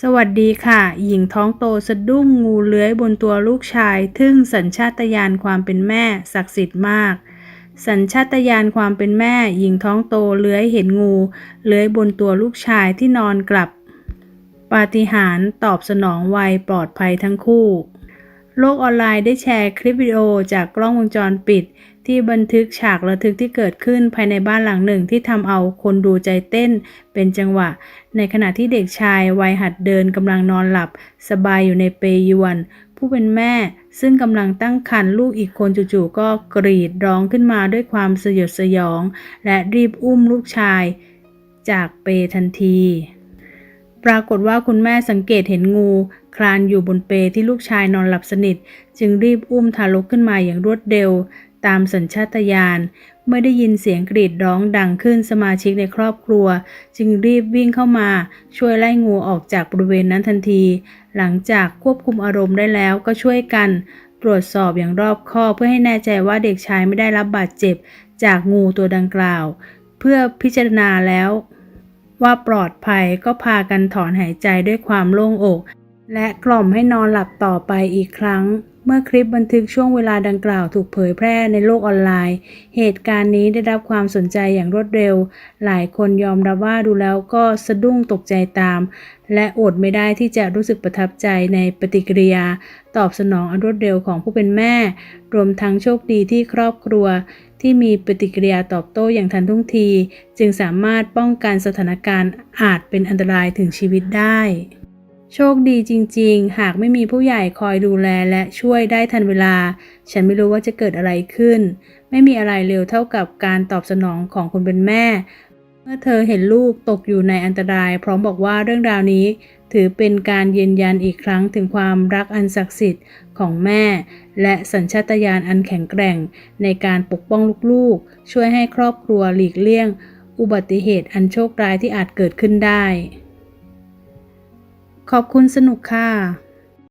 สวัสดีค่ะ หญิงท้องโตสะดุ้งงูเลื้อยบนตัวลูกชาย ทึ่งสัญชาตญาณความเป็นแม่ศักดิ์สิทธิ์มาก สัญชาตญาณความเป็นแม่ หญิงท้องโตเลื้อยเห็นงูเลื้อยบนตัวลูกชายที่นอนกลับ ปาฏิหาริย์ตอบสนองไวปลอดภัยทั้งคู่ โลกออนไลน์ได้แชร์คลิปวิดีโอจากกล้องวงจรปิด ที่บันทึกฉากระทึกที่เกิดขึ้นภายในบ้านหลังหนึ่งที่ทำเอาคนดูใจเต้นเป็นจังหวะ ในขณะที่เด็กชายวัยหัดเดินกำลังนอนหลับ สบายอยู่ในเปยวน ผู้เป็นแม่ ซึ่งกำลังตั้งครรภ์ลูกอีกคนจู่ๆก็กรีดร้องขึ้นมาด้วยความสยดสยอง และรีบอุ้มลูกชาย จากเปทันที ปรากฏว่าคุณแม่สังเกตเห็นงู คลานอยู่บนเปที่ลูกชายนอนหลับสนิท จึงรีบอุ้มทารกขึ้นมาอย่างรวดเร็ว ตามสัญชาตญาณเมื่อได้ยินเสียงกรีดร้องดังขึ้นสมาชิกในครอบครัว จึงรีบวิ่งเข้ามาช่วยไล่งูออกจากบริเวณนั้นทันที หลังจากควบคุมอารมณ์ได้แล้วก็ช่วยกัน ตรวจสอบอย่างรอบคอบเพื่อให้แน่ใจว่าเด็กชายไม่ได้รับบาดเจ็บ จากงูตัวดังกล่าว เพื่อพิจารณาแล้ว ว่าปลอดภัยก็พากันถอนหายใจด้วยความโล่งอก และกล่อมให้นอนหลับต่อไปอีกครั้ง เมื่อคลิปบันทึกช่วงเวลาดังกล่าวถูกเผยแพร่ในโลกออนไลน์ เหตุการณ์นี้ได้รับความสนใจอย่างรวดเร็ว หลายคนยอมรับว่าดูแล้วก็สะดุ้งตกใจตาม และอดไม่ได้ที่จะรู้สึกประทับใจในปฏิกิริยา ตอบสนองอันรวดเร็วของผู้เป็นแม่ รวมทั้งโชคดีที่ครอบครัว ที่มีปฏิกิริยาตอบโต้อย่างทันท่วงที จึงสามารถป้องกันสถานการณ์อาจเป็นอันตรายถึงชีวิตได้ โชคดีจริง ๆ หากไม่มีผู้ใหญ่คอยดูแลและช่วยได้ทันเวลา ฉันไม่รู้ว่าจะเกิดอะไรขึ้น ไม่มีอะไรเร็วเท่ากับการตอบสนองของคนเป็นแม่ เมื่อเธอเห็นลูกตกอยู่ในอันตราย พร้อมบอกว่าเรื่องราวนี้ ถือเป็นการยืนยันอีกครั้งถึงความรักอันศักดิ์สิทธิ์ของแม่ และสัญชาตญาณอันแข็งแกร่ง ในการปกป้องลูกๆ ช่วยให้ครอบครัวหลีกเลี่ยง อุบัติเหตุอันโชคร้ายที่อาจเกิดขึ้นได้ ขอบคุณสนุกค่ะ